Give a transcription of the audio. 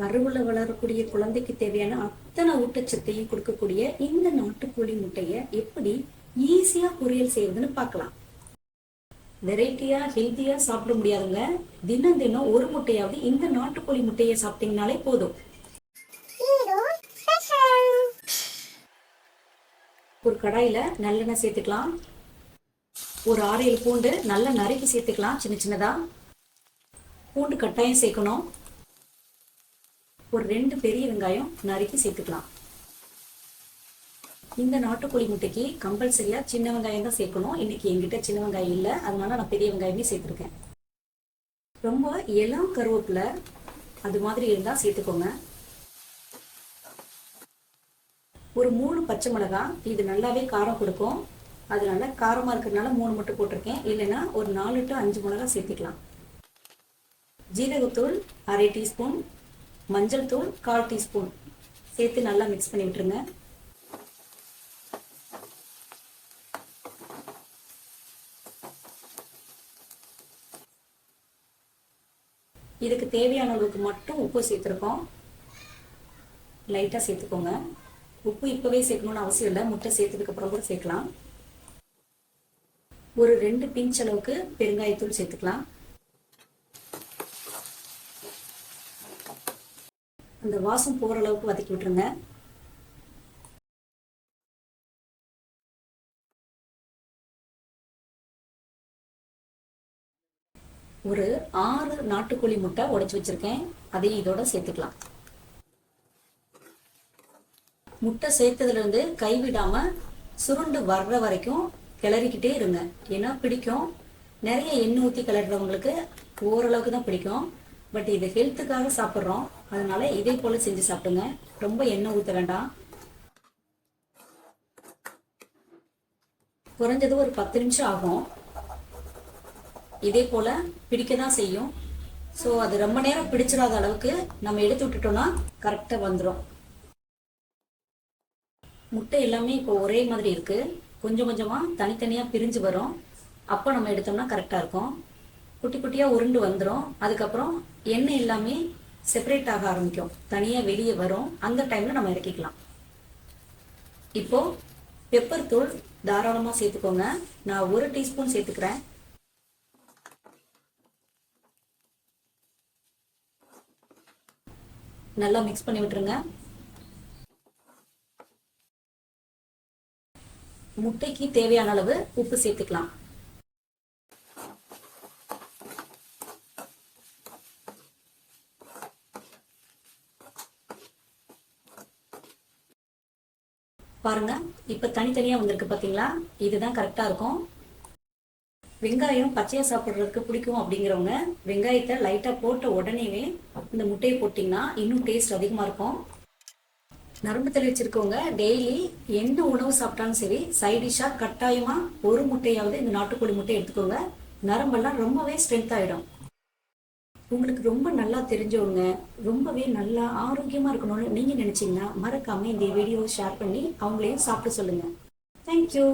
கருவுல வளரக்கூடிய குழந்தைக்கு தேவையான அத்தனை ஊட்டச்சத்தையும் கொடுக்கக்கூடிய இந்த நாட்டுக்கோழி முட்டைய எப்படி ஈஸியா பொரியல் செய்யறதுன்னு பார்க்கலாம். வெரைட்டியா ஹெல்த்தியா சாப்பிட முடியாதுங்க. தினம் தினம் ஒரு முட்டையாவது இந்த நாட்டுக்கோழி முட்டையை சாப்பிட்டீங்கனாலே போதும். ஒரு கடாயில நல்லெண்ணெய் சேர்த்துக்கலாம். ஒரு ஆறு ஏழு பூண்டு நல்லா நறுக்கி சேர்த்துக்கலாம் சின்ன சின்னதா. பூண்டு கட்டாயம் சேர்க்கணும். ஒரு ரெண்டு பெரிய வெங்காயம் நறுக்கி சேர்த்துக்கலாம். இந்த நாட்டுக்கோழி முட்டைக்கு கம்பல்சரியா சின்ன வெங்காயம் தான் சேர்க்கணும். இன்னைக்கு என்கிட்ட சின்ன வெங்காயம் இல்லை. அதனால நான் பெரிய வெங்காயமே சேர்த்துருக்கேன். ரொம்ப இளம் கருவேப்பிலை அது மாதிரி இருந்தா சேர்த்துக்கோங்க. ஒரு மூணு பச்சை மிளகாய் இது நல்லாவே காரம் கொடுக்கும். அதனால காரமா இருக்கிறதுனால மூணு மட்டும் போட்டிருக்கேன். இல்லைன்னா ஒரு நாலு டு அஞ்சு மிளகாய் சேர்த்துக்கலாம். ஜீரகத்தூள் அரை டீஸ்பூன் மஞ்சள் தூள் கால் டீஸ்பூன் சேர்த்து நல்லா மிக்ஸ் பண்ணி விட்டுருங்க. இதுக்கு தேவையான அளவுக்கு மட்டும் உப்பு சேர்த்துருக்கோம். லைட்டாக சேர்த்துக்கோங்க. உப்பு இப்போவே சேர்க்கணும்னு அவசியம் இல்லை. முட்டை சேர்த்ததுக்கு அப்புறம் கூட சேர்க்கலாம். ஒரு ரெண்டு பிஞ்ச் அளவுக்கு பெருங்காயத்தூள் சேர்த்துக்கலாம். அந்த வாசம் போகிற அளவுக்கு வதக்கி விட்டுருங்க. ஒரு ஆறு நாட்டுக்கோழி முட்டை உடைச்சு வச்சிருக்கேன். அதையும் இதோட சேர்த்துக்கலாம். முட்டை சேர்த்ததுல இருந்து கைவிடாம சுருண்டு வர்ற வரைக்கும் கிளறிக்கிட்டே இருங்க. ஏன்னா பிடிக்கும். நிறைய எண்ணெய் ஊற்றி கிளறவங்களுக்கு ஓரளவுக்கு தான் பிடிக்கும். பட் இது ஹெல்த்துக்காக சாப்பிட்றோம். அதனால இதே போல செஞ்சு சாப்பிடுங்க. ரொம்ப எண்ணெய் ஊற்ற வேண்டாம். குறைஞ்சது ஒரு பத்து நிமிஷம் ஆகும். இதே போல பிடிக்க தான் செய்யும். ஸோ அது ரொம்ப நேரம் பிடிச்சிடாத அளவுக்கு நம்ம எடுத்து விட்டுட்டோம்னா கரெக்டாக வந்துடும் முட்டை எல்லாமே இப்போ ஒரே மாதிரி இருக்கு. கொஞ்சம் கொஞ்சமாக தனித்தனியாக பிரிஞ்சு வரும். அப்போ நம்ம எடுத்தோம்னா கரெக்டாக இருக்கும். குட்டி குட்டியாக உருண்டு வந்துடும் அதுக்கப்புறம் எண்ணெய் எல்லாமே செப்பரேட் ஆக ஆரம்பிக்கும். தனியாக வெளியே வரும். அந்த டைமில் நம்ம இறக்கிக்கலாம். இப்போ பெப்பர் தூள் தாராளமாக சேர்த்துக்கோங்க. நான் ஒரு டீஸ்பூன் சேர்த்துக்கிறேன். நல்லா மிக்ஸ் பண்ணி விட்டுருங்க. முட்டைக்கு தேவையான அளவு உப்பு சேர்த்துக்கலாம். பாருங்க இப்ப தனித்தனியா வந்திருக்கு பாத்தீங்களா? இதுதான் கரெக்டா இருக்கும். வெங்காயம் பச்சையா சாப்பிட்றதுக்கு பிடிக்கும் அப்படிங்கிறவங்க வெங்காயத்தை லைட்டா போட்ட உடனேவே இந்த முட்டையை போட்டிங்கன்னா இன்னும் டேஸ்ட் அதிகமா இருக்கும். நரம்பு தள்ளி வச்சிருக்கவங்க டெய்லி எந்த உணவு சாப்பிட்டாலும் சரி சைடிஷா கட்டாயமா ஒரு முட்டையாவது இந்த நாட்டுக்கோழி முட்டை எடுத்துக்கோங்க. நரம்பெல்லாம் ரொம்பவே ஸ்ட்ரென்த் ஆயிடும். உங்களுக்கு ரொம்ப நல்லா தெரிஞ்சவங்க ரொம்பவே நல்லா ஆரோக்கியமா இருக்கணும்னு நீங்க நினைச்சீங்கன்னா மறக்காம இந்த வீடியோவை ஷேர் பண்ணி அவங்களையும் சாப்பிட சொல்லுங்க. தேங்க்யூ